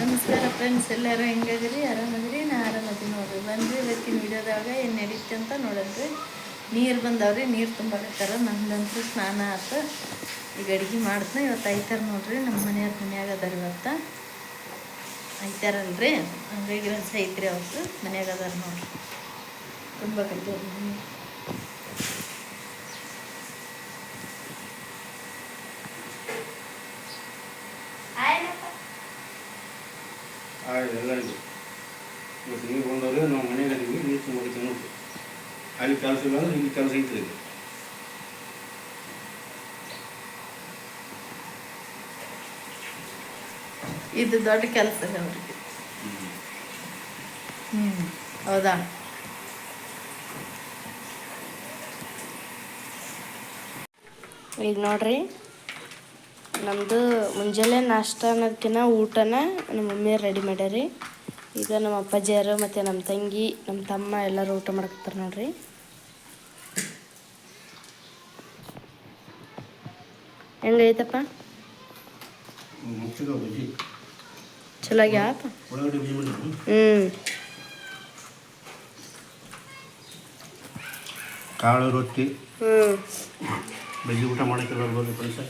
ನಮಸ್ಕಾರ ಫ್ರೆಂಡ್ಸ್ ಎಲ್ಲರೂ ಹೆಂಗದಿರಿ ಆರಾಮದಿರಿ ನಾ ಆರಾಮದಿ ನೋಡ್ರಿ. ಬಂದ್ರಿ, ಇವತ್ತಿನ ವಿಡಿಯೋದಾಗ ಏನು ನಡೀತಿ ಅಂತ ನೋಡಿದ್ರಿ. ನೀರು ಬಂದವ್ರಿ, ನೀರು ತುಂಬಾಕತ್ತಾರ ನಂದಂತೂ ಸ್ನಾನ ಆತು. ಈಗ ಅಡುಗೆ ಮಾಡ್ತೀನಿ. ಇವತ್ತು ಐತಾರ ನೋಡ್ರಿ ನಮ್ಮ ಮನೆಯವ್ರ ಮನ್ಯಾಗ ಅದಾರ ಇವತ್ತು. ಐತಾರಲ್ರಿ? ಹಂಗಾಗಿ ಸೈತ್ರಿ ಅವತ್ತು ಮನ್ಯಾಗ ಅದಾರ ನೋಡ್ರಿ. ತುಂಬಾಕತ್ತೇವ್ರಿ ಆಯ್ತು ಎಲ್ಲರಿಗೂ. ಇವತ್ತು ನೀವು ಬಂದವ್ರೆ ನಾವು ಮನೆಗೆ ಅದೀವಿ ನೀರು ಅಲ್ಲಿ ಕೆಲಸ ಇಲ್ಲ ಅಂದ್ರೆ ಇಲ್ಲಿ ಕೆಲಸ ಇದು. ಇದು ದೊಡ್ಡ ಕೆಲಸ ಅವರಿಗೆ. ಹೌದಾ? ಈಗ ನೋಡ್ರಿ. ನಮ್ಮದು ಮುಂಜಾನೆ ನಾಷ್ಟ ಅನ್ನೋದಕ್ಕಿಂತ ಊಟನ ನಮ್ಮ ಮಮ್ಮಿ ರೆಡಿ ಮಾಡ್ಯಾರಿ. ಈಗ ನಮ್ಮ ಅಪ್ಪಾಜಿಯರು ಮತ್ತು ನಮ್ಮ ತಂಗಿ ನಮ್ಮ ತಮ್ಮ ಎಲ್ಲರೂ ಊಟ ಮಾಡ್ಕೊತಾರೆ ನೋಡ್ರಿ. ಹೆಂಗೈತಪ್ಪ ಚಲೋ ಆಗ್ಯಾಪ ಹ್ಞೂ ಕಾಳು ರೊಟ್ಟಿ. ಹ್ಞೂ ಬೆಳಿಗ್ಗೆ ಊಟ ಮಾಡೋಕ್ಕೆ ಬರ್ಬೋದು ಫ್ರೆಂಡ್ಸ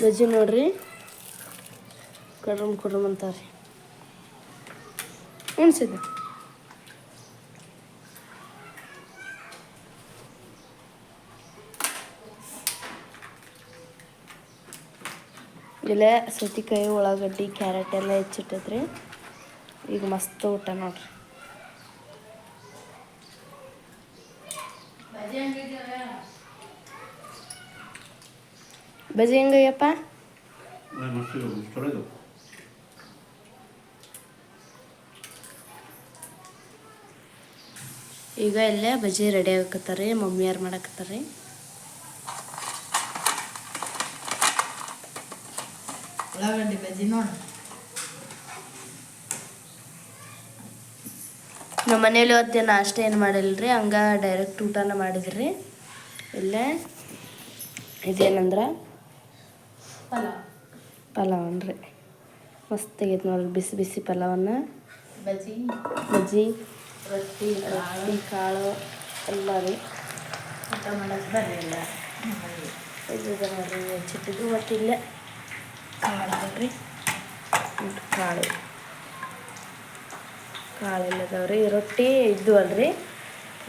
ಬಜ್ಜಿ ನೋಡ್ರಿ. ಕಡ್ರಮ್, ಕುಡ್ರಮ್ ಅಂತಾರೆ ಅನ್ಸಿದ ಇಲ್ಲೇ ಸೌತಿಕಾಯಿ, ಉಳ್ಳಾಗಡ್ಡಿ, ಕ್ಯಾರೆಟ್ ಎಲ್ಲ ಹೆಚ್ಚಿಟ್ಟದ್ರಿ ಈಗ ಮಸ್ತ್ ಊಟ ನೋಡ್ರಿ. ಬಜ್ಜಿ ಹೆಂಗಯ್ಯಪ್ಪ ಈಗ ಇಲ್ಲೇ ಬಜ್ಜಿ ರೆಡಿ ಆಗಕತ್ತಾರ ರೀ ಮಮ್ಮಿಯಾರು ಮಾಡಕತ್ತಾರ? ರೀ ಉಳ್ಳಾಗಡ್ಡಿ ಬಜ್ಜಿ ನೋಡಿ. ನಮ್ಮ ಮನೇಲಿ ಇವತ್ತು ನಾಷ್ಟ ಏನು ಮಾಡಿಲ್ಲರಿ ಹಂಗ ಡೈರೆಕ್ಟ್ ಊಟನ ಮಾಡಿದ್ರಿ. ಇಲ್ಲೇ ಇದೇನಂದ್ರೆ? ಪಲಾವ್. ಅನ್ರಿ. ಮಸ್ತ್ ಆಗೈತೆ ನೋಡ್ರಿ ಬಿಸಿ ಬಿಸಿ ಪಲಾವನ್ನ. ಬಜ್ಜಿ. ಬಜ್ಜಿ. ರೊಟ್ಟಿ ರೊಟ್ಟಿ ಕಾಳು. ಎಲ್ಲ ರೀ. ಊಟ ಮಾಡಕ್ಕೆ ಬರಲಿಲ್ಲ. ಇದು ಮತ್ತು ಇಲ್ಲೇ. ಕಾಳು ನೋಡ್ರಿ ಕಾಳು. ಕಾಳು ಇಲ್ಲದವ್ರಿ ರೊಟ್ಟಿ ಇದ್ದು ಅಲ್ರಿ.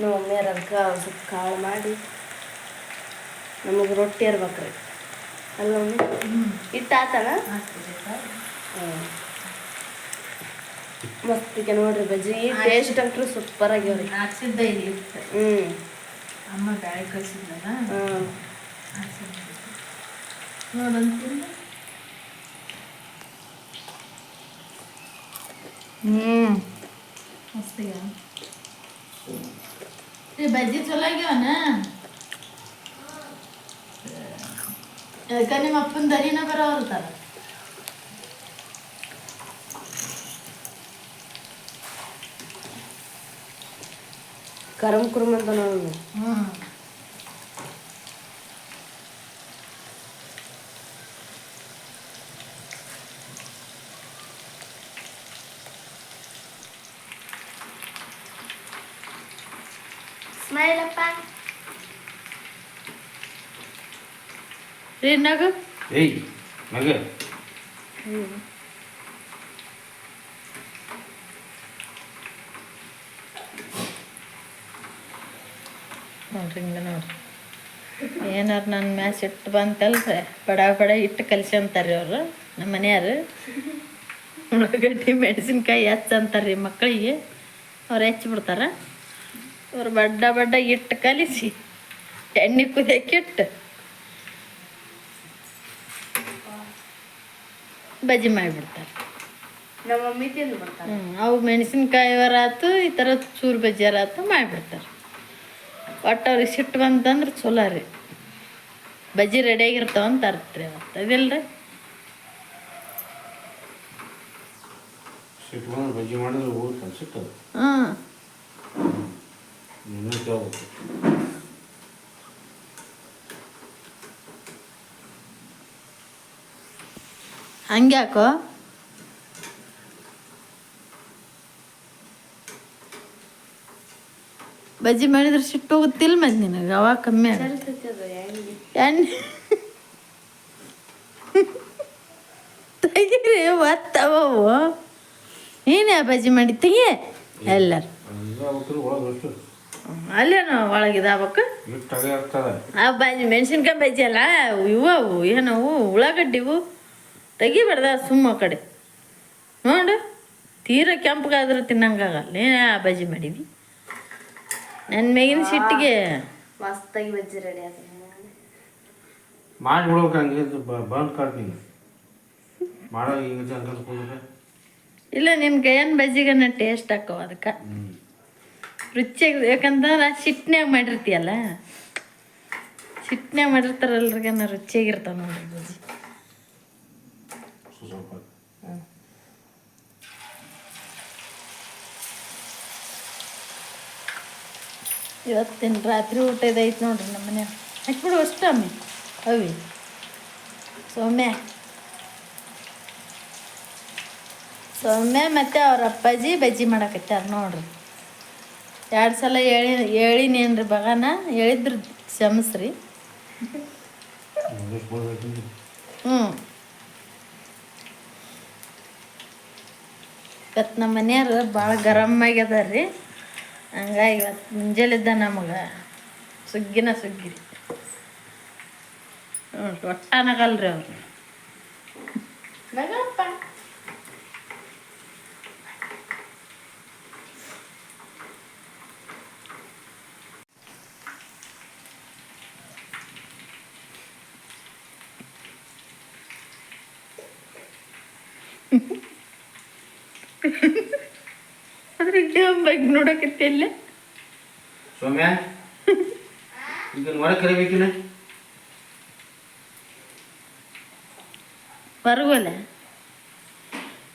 ನಮ್ಮ ಮಮ್ಮಿಯರ್ ಅದಕ್ಕೆ ಸ್ವಲ್ಪ ಕಾಳು ಮಾಡಿ ನಮಗೆ ರೊಟ್ಟಿ ಇರ್ಬೇಕ್ರಿ ಅಲ್ಲ ಮಮ್ಮಿ ಇಟ್ಟು ಆತನ ಮಸ್ತಿಗೆ ನೋಡ್ರಿ ಬಜ್ಜಿ ಟೇಸ್ಟ್ ಅಂತೂ ಸೂಪರ್ ಆಗ್ಯಾವ್ರಿ. ಹಾಕ್ಸಿದ್ದ ಇಲ್ಲಿ. ಹ್ಞೂ ಅಮ್ಮ ಬ್ಯಾಳೆ ಕಳ್ಸಿದ್ನಲ್ಲ? ಹ್ಞೂ ನೋಡಂತಿಲ್ಲ ಹ್ಞೂ ಮಸ್ತಿಗ ಬಜ್ಜಿ ಚಲೋ ಆಗ್ಯಾವನ? కానీ మప్పం ధరినా బరాబరు కదా గరం కురుమంతనం ರೀ ನಗ. ಏಯ್ ನಗ. ನೋಡ್ರಿ ಹಿಂಗೆ ನೋಡ್ರಿ. ಏನಾರು ನನ್ನ ಮ್ಯಾಚ್ ಇಟ್ಟು ಬಂತಲ್ರಿ? ಬಡ ಬಡ ಇಟ್ಟು ಕಲ್ಸ್ಕೊಂತಾರೆ ಅವರು ನಮ್ಮ ಮನೆಯವರು ಉಳ್ಳಾಗಡ್ಡಿ ಮೆಣಸಿನ್ಕಾಯಿ ಹೆಚ್ಚು ಅಂತಾರೆ ರೀ ಮಕ್ಕಳಿಗೆ ಅವ್ರು ಹೆಚ್ಚಿ ಬಿಡ್ತಾರೆ. ಅವ್ರು ಬಡ್ಡ ಬಡ್ಡ ಇಟ್ಟು ಕಲಿಸಿ ಎಣ್ಣೆ ಕುದಿಯಕ್ಕಿಟ್ಟು ಬಜ್ಜಿ ಮಾಡಿಬಿಡ್ತಾರೆ. ನಮ್ಮ ಮಮ್ಮಿ ತಿಂದು ಹ್ಞೂ ಅವು ಮೆಣಸಿನ್ಕಾಯಿ ಆತು ಈ ಥರ ಚೂರು ಬಜ್ಜಿ ಆತು ಮಾಡಿಬಿಡ್ತಾರೆ. ಒಟ್ಟು ಅವ್ರಿಗೆ ಸಿಟ್ಟು ಬಂತಂದ್ರೆ ಚಲೋ ರೀ. ಬಜ್ಜಿ ರೆಡಿಯಾಗಿರ್ತಾವ ಅಂತ ಅರ್ಥ ರೀ ಅವತ್ತು. ಅದಿಲ್ಲ ರೀ ಬಜ್ಜಿ ಮಾಡಿದ್ರೆ ಊರು ಸಿಟ್ಟದು ಹಾಂ ಇನ್ನೂ ಕೇಳ್ಬೇಕು ಹಂಗ್ಯಾಕೋ ಬಜ್ಜಿ ಮಾಡಿದ್ರೆ ಸಿಟ್ಟು ಹೋಗುತ್ತಿಲ್ಲ ಮತ್ತೆ ನಿನಗೆ ಅವಾಗ ಕಮ್ಮಿ ಆಗ ಎಣ್ಣೆ. ತೆಗೀರಿ ಒತ್ತವವು ನೀನೇ ಬಜ್ಜಿ ಮಾಡಿ ತೆಗಿ ಎಲ್ಲರು. ಅಲ್ಲೇನೋ ಆಗ್ತದೆ. ಆ ಬಜ್ಜಿ ಮೆಣಸಿನ್ಕಾಯಿ ಬಜ್ಜಿ ಅಲ್ಲ ಇವು ಏನವು? ಉಳ್ಳಾಗಡ್ಡಿವು ತೆಗಿಬೇಡ್ದ ಸುಮ್ಮ ಕಡೆ. ನೋಡು ತೀರ ಕೆಂಪಗಾದ್ರೆ ತಿನ್ನಂಗಾಗಲ್ಲ. ಏನೇ ಆ ಬಜ್ಜಿ ಮಾಡಿದಿ. ನನ್ನ ಮೇಗಿನ ಸಿಟ್ಟಿಗೆ. ಮಸ್ತಾಗಿ ಬಜ್ಜಿ ರೆಡಿ ಆದ ಮಾಡಿ ಬಿಡ್ಬೇಕು ಹಂಗೆ ಬಂದ್ ಕಾಡ್ತೀನಿ ಮಾಡೋ ಈಗ ಅನ್ಕೊಂಡು ಕೂದ್ರೆ ಇಲ್ಲ ನಿಮ್ಮ ಕೈಯನ್ ಬಜ್ಜಿಗನ್ನ ಟೇಸ್ಟ್ ಹಾಕೋ ಅದಕ್ಕೆ. ರುಚಿಯಾಗಿ ಯಾಕಂದ್ರೆ ಸಿಟ್ನ್ಯಾಗ ಮಾಡಿರ್ತೀಯಲ್ಲ? ಸಿಟ್ನ್ಯಾಗ ಮಾಡಿರ್ತಾರಲ್ರಿಗನ ರುಚಿಯಾಗಿರ್ತಾವ ನೋಡ್ರಿ ಬಜ್ಜಿ. ಸ್ವಲ್ಪ ಇವತ್ತಿನ ರಾತ್ರಿ ಊಟ ಇದೈತೆ ನೋಡ್ರಿ ನಮ್ಮ ಮನೆ ಹಾಕ್ಬಿಡು ಅಷ್ಟು ಅಮ್ಮಿ ಅವಿ. ಸೌಮ್ಯ. ಸೌಮ್ಯ ಮತ್ತು ಅವ್ರ ಅಪ್ಪಾಜಿ ಬಜ್ಜಿ ಮಾಡಕತ್ತಾರ ನೋಡ್ರಿ. ಎರಡು ಸಲ ಹೇಳಿ ಹೇಳಿನೇನ್ರಿ ಬಗಾನ? ಹೇಳಿದ್ರು ಕ್ಷಮಿಸ್ರಿ. ಹ್ಮ್. ಹ್ಞೂ ಇವತ್ತು ನಮ್ಮ ಮನೆಯವರು ಭಾಳ ಗರಮ್ ಆಗ್ಯದಾರ ರೀ ಹಂಗಾಗಿ ಇವತ್ತು ಮುಂಜಾನೆದ್ದ ನಮಗೆ ಸುಗ್ಗಿನ ಸುಗ್ಗಿ ಹ್ಞೂ ಒಟ್ಟಾನಗಲ್ರಿ ಅವ್ರು. ಅದ್ರಿಗೆ ಬಗ್ಗೆ ನೋಡಕತ್ತಿಲ್ಲ ಸೌಮ್ಯ ಈಗ ಹೊರಗೆ ಕರಿಬೇಕಿಲ್ಲ? ಹೊರಗೋಲೆ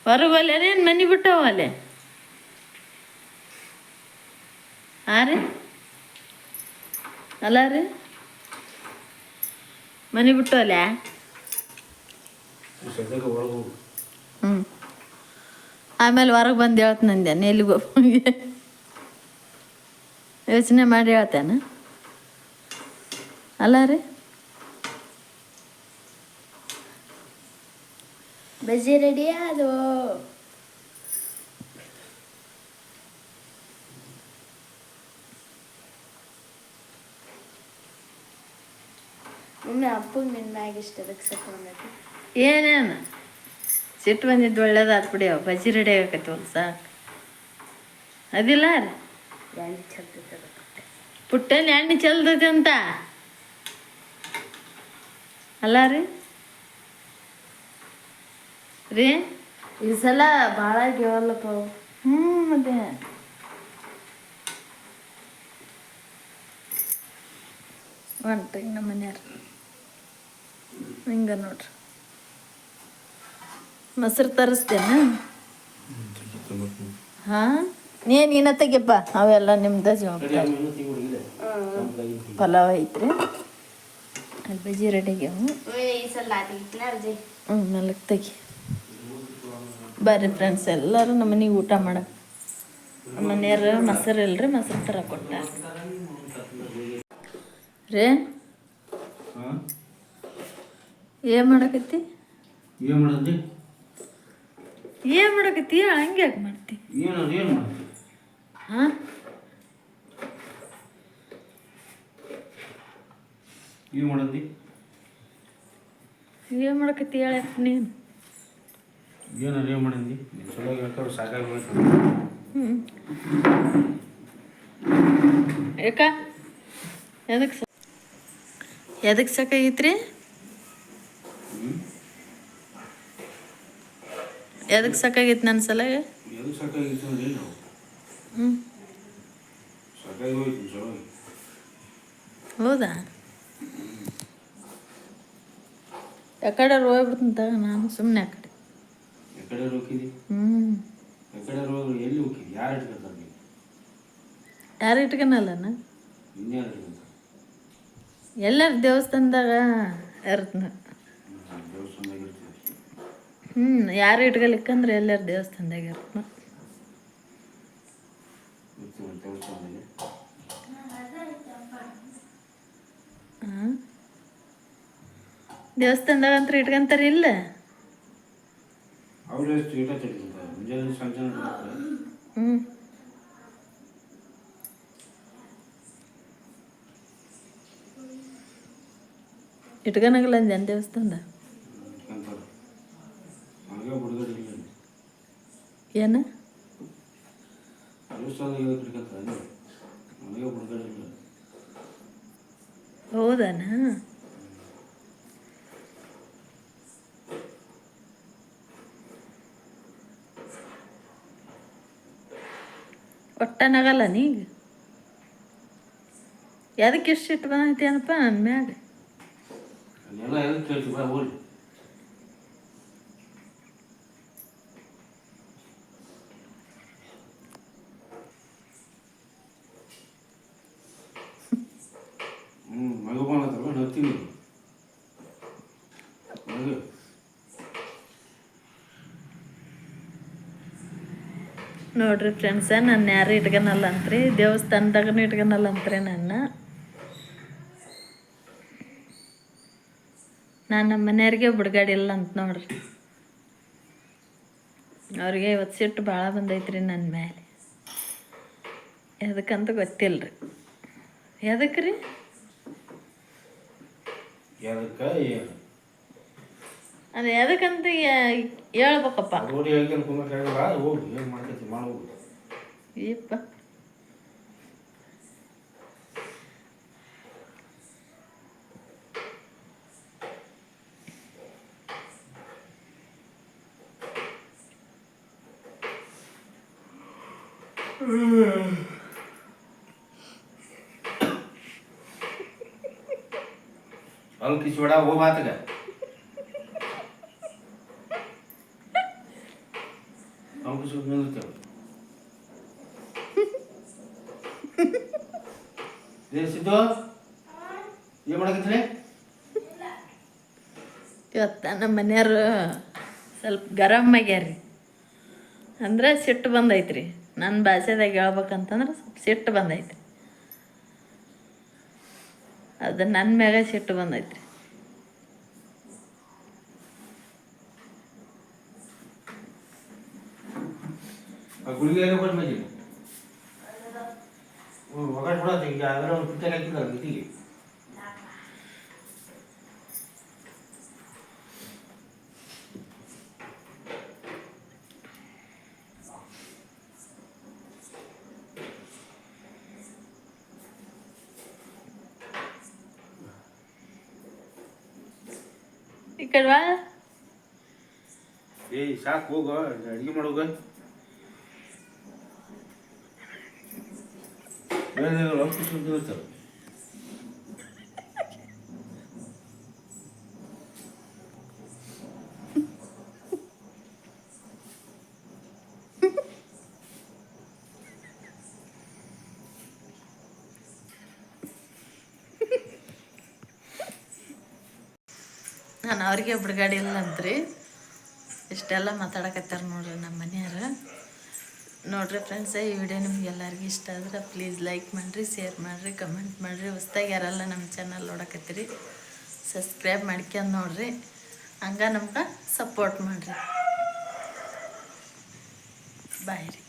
ಹೊರಗೋಲೆ ಏನು ಮನೆ ಬಿಟ್ಟು ಹೋಗಲೆ ಹಾಂ ರೀ? ಅಲ್ಲ ರೀ? ಮನೆ ಬಿಟ್ಟು ಹೋಲೆ ಸದ್ಯಕ್ಕೆ ಒಳಗೆ ಹೋಗು. ಹ್ಞೂ ಆಮೇಲೆ ಹೊರಗೆ ಬಂದು ಹೇಳ್ತು ನಂದೆ ಎಲ್ಲಿಗೋ ಯೋಚನೆ ಮಾಡಿ ಹೇಳ್ತೇನೆ. ಅಲ್ಲ ರೀ? ಬಜ್ಜಿ ರೆಡಿ ಅದು ಮಮ್ಮಿ ಅಪ್ಪಗೆ ನಿನ್ನ ಮ್ಯಾಗ ಇಷ್ಟ ಅದಕ್ಕೆ ಏನೇನು? ಸಿಟ್ಟು ಬಂದಿದ್ದು ಒಳ್ಳೇದಾತ್ ಬಿಡಿ ಅವು ಬಜ್ಜಿ ರೆಡಿ ಆಗಕತ್ತವಲ್ಲ ಸಾಕು. ಅದಿಲ್ಲ? ರೀ ಪುಟ್ಟಲ್ಲಿ ಎಣ್ಣೆ ಚೆಲ್ತೈತಿ ಅಂತ. ಅಲ್ಲ ರೀ? ರೀ? ಈ ಸಲ ಭಾಳ ಗೇವಲ್ಲಪ್ಪ. ಹ್ಞೂ ಮತ್ತೆ ಹೊಂಟ್ರಿ ನಮ್ಮ ಮನೆಯವ್ರು ಹಿಂಗ ನೋಡ್ರಿ. ಮೊಸರು ತರಿಸ್ತೇನೆ? ಹಾಂ? ನೀನು ಇನ್ನ ತೆಗಿಯಪ್ಪ. ಅವೆಲ್ಲ ನಿಮ್ದು ಜವಾಬ್ದಾರಿ. ಪಲಾವ್ ಐತ್ರಿ. ಅಲ್ಲಿ ಬಜ್ಜಿ ರೆಡಿ ಆಗ್ಯಾವು ಮಮ್ಮಿ, ಈ ಸಲ ನಾತಿಗಿತ್ತಿನ ಅರ್ಜಿ. ಹ್ಞೂ ಮೆಲ್ಲಗೆ ತೆಗಿ. ಬರ್ರಿ ಫ್ರೆಂಡ್ಸ್ ಎಲ್ಲರೂ ನಮ್ಮ ಮನೆಗೆ ಊಟ ಮಾಡಕ್ಕೆ ನಮ್ಮ ಮನೆಯವ್ರು ಮೊಸರು ಇಲ್ರಿ ಮೊಸರು ಥರ ಕೊಟ್ಟ ರೇ? ಹಾಂ? ಏನು ಮಾಡಕತ್ತಿ? ಏನು ಮಾಡೋದು ಏನು ಮಾಡಕತ್ತಿ ಹಂಗೆ ಯಾಕೆ ಮಾಡ್ತಿ? ಏನು ಏನು ಹಾಂ ಏನು ಮಾಡೋದು? ಏನು ಮಾಡಕತ್ತಿ ಹೇಳಪ್ಪ ನೀನು? ಏನು ಏನು ಚಲೋ ಸಾಕಾಗಿ ಹೋಯ್ತು. ಹ್ಞೂ ಯಾಕ ಎದಕ್ಕೆ ಎದಕ್ಕೆ ಸಾಕಾಗೈತೆ ನನ್ನ ಸಲ? ಹೌದಾ? ಯಾಕಡೆ ಹೋಗ್ಬಿಡ್ತೀನಿ ತಗ ನಾನು ಸುಮ್ಮನೆ ಆ ಕಡೆ. ಯಾರು ಇಟ್ಕೊನಲ್ಲ ಎಲ್ಲರ ದೇವಸ್ಥಾನದಾಗ ಇರ್ತನ ಹ್ಞೂ ಯಾರು ಇಟ್ಕೊಲಿಕ್ಕಂದ್ರೆ ಎಲ್ಲಾರು ದೇವಸ್ಥಾನದಾಗ ಇರುತ್ತೆ ದೇವಸ್ಥಾನದಾಗ ಅಂತ ಇಟ್ಕೊಂತಾರ ಇಲ್ಲ. ಹ್ಞೂ ಇಟ್ಕೊಳಂಗಿಲ್ಲ ಜನ ದೇವಸ್ಥಾನದ ಇಟ್ಕೊಂತಾರೆ ಹಂಗೆ ಬಿಡುಗಡೆ ಇಲ್ಲ ಅಲ್ಲಿ. ಏನು? ಹೌದಾನ? ಒಟ್ಟನಾಗಲ್ಲ ನೀಗ? ಎದಕ್ಕೆ ಎಷ್ಟು ಸಿಟ್ಟು ಬಂದೈತಿ ಏನಪ್ಪ ನನ್ನ ಮ್ಯಾಗ ನೋಡ್ರಿ ಫ್ರೆಂಡ್ಸ ನಾನು ಯಾರು ಇಟ್ಕೊನಲ್ಲ ಅಂತ್ರಿ ದೇವಸ್ಥಾನದಾಗನು ಇಟ್ಕೊನಲ್ಲ ಅಂತ್ರಿ ನನ್ನ. ನಾನು ನಮ್ಮ ಮನೆಯವ್ರಿಗೆ ಇಲ್ಲ ಅಂತ ನೋಡ್ರಿ. ಅವ್ರಿಗೆ ಇವತ್ತು ಸಿಟ್ಟು ಭಾಳ ಬಂದೈತ್ರಿ ನನ್ನ ಮೇಲೆ ಎದಕ್ಕಂತ ಗೊತ್ತಿಲ್ಲ ರೀ ಎದಕ್ಕೆ ರೀ ಎದಕ್ಕೆ ಏನು ಅದು ಎದಕ್ಕಂತ ಯಾ- ಹೇಳ್ಬೇಕಪ್ಪ. ರೋಡಿ ಹೇಳ್ಕೊಂಡು ಕುಂಬೇಕಾಗಲ್ಲ ಹೋಗಿ ಏನು ಮಾಡ್ಕೈತಿ ಮಾಡ್ಬೋದು ಈಪ್ಪ ಅಲ್ಲಿ ಕಿಸ್ಬೇಡ ಓ ಆತಗ ಅವ್ನು ಇವತ್ತು ನಮ್ಮ ಮನೆಯವರು ಸ್ವಲ್ಪ ಗರಂ ಆಗ್ಯಾರ್ರಿ. ಅಂದ್ರೆ ಸಿಟ್ಟು ಬಂದೈತ್ರಿ. ನನ್ನ ಭಾಷೆದಾಗ ಹೇಳ್ಬೇಕಂತಂದ್ರೆ ಸ್ವಲ್ಪ ಸಿಟ್ಟು ಬಂದೈತ್ರಿ. ಅದು ನನ್ನ ಮ್ಯಾಗ ಸಿಟ್ಟು ಬಂದೈತ್ರಿ. ಗುಳಿಗೆ ಏನೋ ಕೊಟ್ಟು ಮಜ್ಜಿ ಹ್ಞೂ ಒಗಟ್ ಬಿಡತ್ತೆ ಈಗ ಅದರ ಒಂದು ಪಿಚ್ಚರ್ ಹಾಕಿಲ್ಲ ಮಿತಿಗೆ ಈ ಕಡೆ ಬಾ ಏಯ್ ಸಾಕು ಹೋಗ ಅಡುಗೆ ಮಾಡೋಗ ಇರ್ತಾರೆ ನಾನು ಅವ್ರಿಗೆ ಬಿಡುಗಡೆ ಇಲ್ಲ ಅಂತ್ರಿ ಇಷ್ಟೆಲ್ಲ ಮಾತಾಡಕತ್ತಾರ ನೋಡ್ರಿ ನಮ್ಮ ಮನೆಯವ್ರ. ನೋಡ್ರಿ ಫ್ರೆಂಡ್ಸ ಈ ವಿಡಿಯೋ ನಿಮ್ಗೆ ಎಲ್ಲರಿಗೂ ಇಷ್ಟ ಆದ್ರೆ ಪ್ಲೀಸ್ ಲೈಕ್ ಮಾಡಿರಿ ಶೇರ್ ಮಾಡಿರಿ ಕಮೆಂಟ್ ಮಾಡಿರಿ. ಹೊಸ್ದಾಗಿ ಯಾರೆಲ್ಲ ನಮ್ಮ ಚಾನಲ್ ನೋಡಕತ್ತೀರಿ ಸಬ್ಸ್ಕ್ರೈಬ್ ಮಾಡ್ಕೊಂಡು ನೋಡ್ರಿ. ಹಂಗೆ ನಮ್ಗೆ ಸಪೋರ್ಟ್ ಮಾಡಿರಿ. ಬಾಯ್ ರೀ.